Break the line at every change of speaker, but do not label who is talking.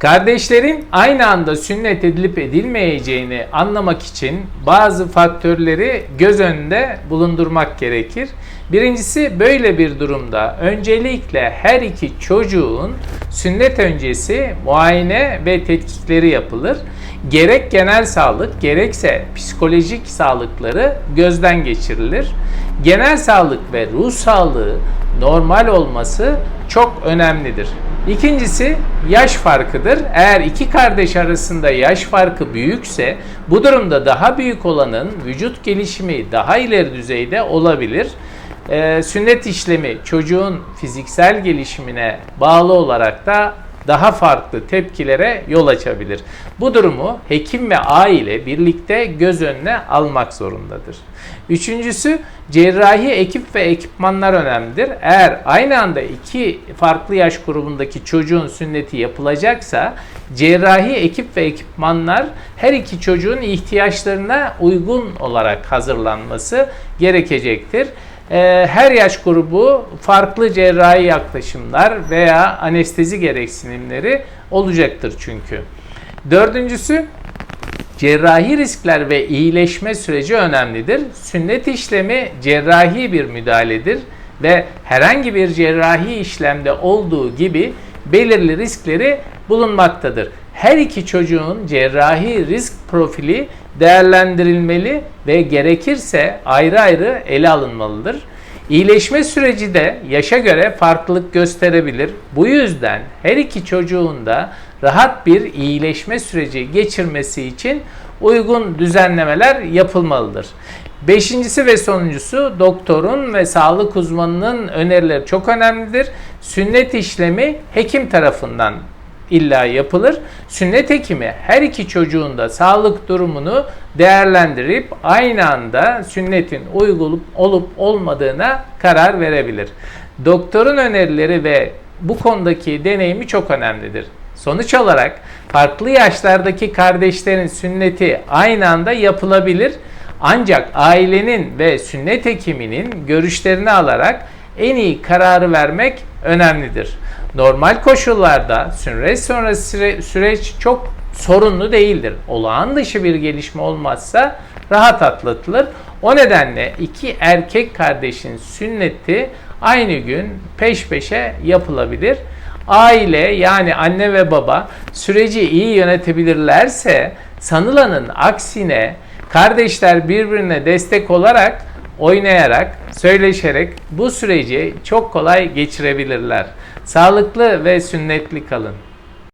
Kardeşlerin aynı anda sünnet edilip edilmeyeceğini anlamak için bazı faktörleri göz önünde bulundurmak gerekir. Birincisi böyle bir durumda öncelikle her iki çocuğun sünnet öncesi muayene ve tetkikleri yapılır. Gerek genel sağlık gerekse psikolojik sağlıkları gözden geçirilir. Genel sağlık ve ruh sağlığı normal olması çok önemlidir. İkincisi yaş farkıdır. Eğer iki kardeş arasında yaş farkı büyükse bu durumda daha büyük olanın vücut gelişimi daha ileri düzeyde olabilir. Ee, sünnet işlemi çocuğun fiziksel gelişimine bağlı olarak da daha farklı tepkilere yol açabilir. Bu durumu hekim ve aile birlikte göz önüne almak zorundadır. Üçüncüsü cerrahi ekip ve ekipmanlar önemlidir. Eğer aynı anda iki farklı yaş grubundaki çocuğun sünneti yapılacaksa cerrahi ekip ve ekipmanlar her iki çocuğun ihtiyaçlarına uygun olarak hazırlanması gerekecektir. Ee, her yaş grubu farklı cerrahi yaklaşımlar veya anestezi gereksinimleri olacaktır çünkü. Dördüncüsü cerrahi riskler ve iyileşme süreci önemlidir. Sünnet işlemi cerrahi bir müdahaledir ve herhangi bir cerrahi işlemde olduğu gibi belirli riskleri bulunmaktadır. Her iki çocuğun cerrahi risk profili değerlendirilmeli ve gerekirse ayrı ayrı ele alınmalıdır. İyileşme süreci de yaşa göre farklılık gösterebilir. Bu yüzden her iki çocuğun da rahat bir iyileşme süreci geçirmesi için uygun düzenlemeler yapılmalıdır. Beşincisi ve sonuncusu doktorun ve sağlık uzmanının önerileri çok önemlidir. Sünnet işlemi hekim tarafından illa yapılır. Sünnet hekimi her iki çocuğun da sağlık durumunu değerlendirip aynı anda sünnetin uygulup olup olmadığına karar verebilir. Doktorun önerileri ve bu konudaki deneyimi çok önemlidir. Sonuç olarak farklı yaşlardaki kardeşlerin sünneti aynı anda yapılabilir. Ancak ailenin ve sünnet hekiminin görüşlerini alarak en iyi kararı vermek önemlidir. Normal koşullarda sünnet sonrası süre- süreç çok sorunlu değildir. Olağan dışı bir gelişme olmazsa rahat atlatılır. O nedenle iki erkek kardeşin sünneti aynı gün peş peşe yapılabilir. Aile yani anne ve baba süreci iyi yönetebilirlerse sanılanın aksine kardeşler birbirine destek olarak oynayarak, söyleşerek bu süreci çok kolay geçirebilirler. Sağlıklı ve sünnetli kalın.